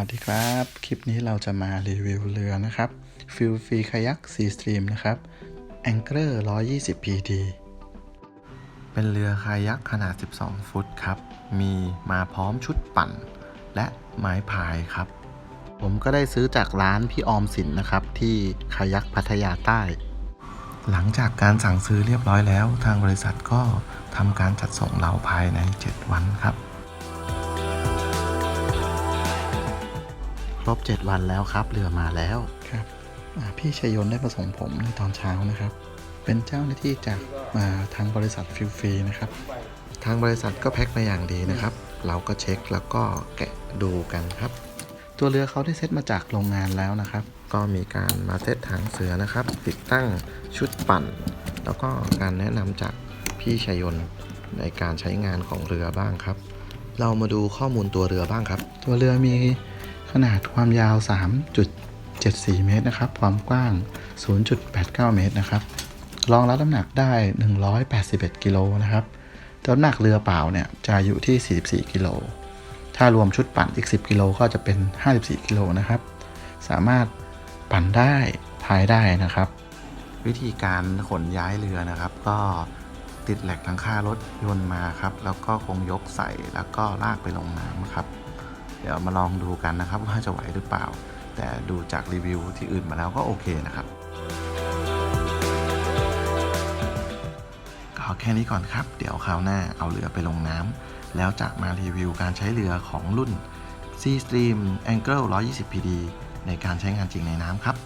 วัสดีครับ คลิปนี้เราจะมารีวิวเรือนะครับฟิลฟรีคายักซีสตรีมนะครับ Anchor 120 PD เป็นเรือคายักขนาด 12 ฟุตครับ มีมาพร้อมชุดปั่น และไม้พายครับ ผมก็ได้ซื้อจากร้านพี่ออมสินนะครับ ที่คายักพัทยาใต้ หลังจากการสั่งซื้อเรียบร้อยแล้ว ทางบริษัทก็ทำการจัดส่งเราภายใน 7 วันครับ รบ 7 วันแล้วครับ เรือมาแล้วครับพี่ชยนได้ประสงค์ผมในตอนเช้านะครับ เป็นเจ้าหน้าที่จากาทางบริษัทฟิลฟรีนะครับ ทางบริษัทก็แพ็คมาอย่างดีนะครับ เราก็เช็คแล้วก็แกะดูกันครับ ตัวเรือเขาได้เซตมาจากโรงงานแล้วนะครับ ก็มีการมาเซตถังเสือนะครับ ติดตั้งชุดปั่น แล้วก็การแนะนำจากพี่ชยนในการใช้งานของเรือบ้างครับ เรามาดูข้อมูลตัวเรือบ้างครับ ตัวเรือมี นาดความยาว 3.74 เมตรนะครับ ความกว้าง 0.89 เมตรนะครับ รองรับน้ำหนักได้ 181 กิโลนะครับแต่น้ำหนักเรือเปล่าเนี่ยจะอยู่ที่ 44 กิโล ถ้ารวมชุดปั่นอีก 10 กิโลก็จะเป็น 54 กิโลนะครับ สามารถปั่นได้พายได้นะครับ วิธีการขนย้ายเรือนะครับ ก็ติดแหลกทางค่ารถยนต์มาครับ แล้วก็คงยกใส่แล้วก็ลากไปลงน้ำครับ เดี๋ยวมาลองดูกันนะครับว่าจะไหวหรือเปล่า แต่ดูจากรีวิวที่อื่นมาแล้วก็โอเคนะครับก็แค่นี้ก่อนครับ เดี๋ยวคราวหน้าเอาเรือไปลงน้ำแล้วจะมารีวิวการใช้เรือของรุ่น Sea Stream Angle 120 PD ในการใช้งานจริงในน้ำครับ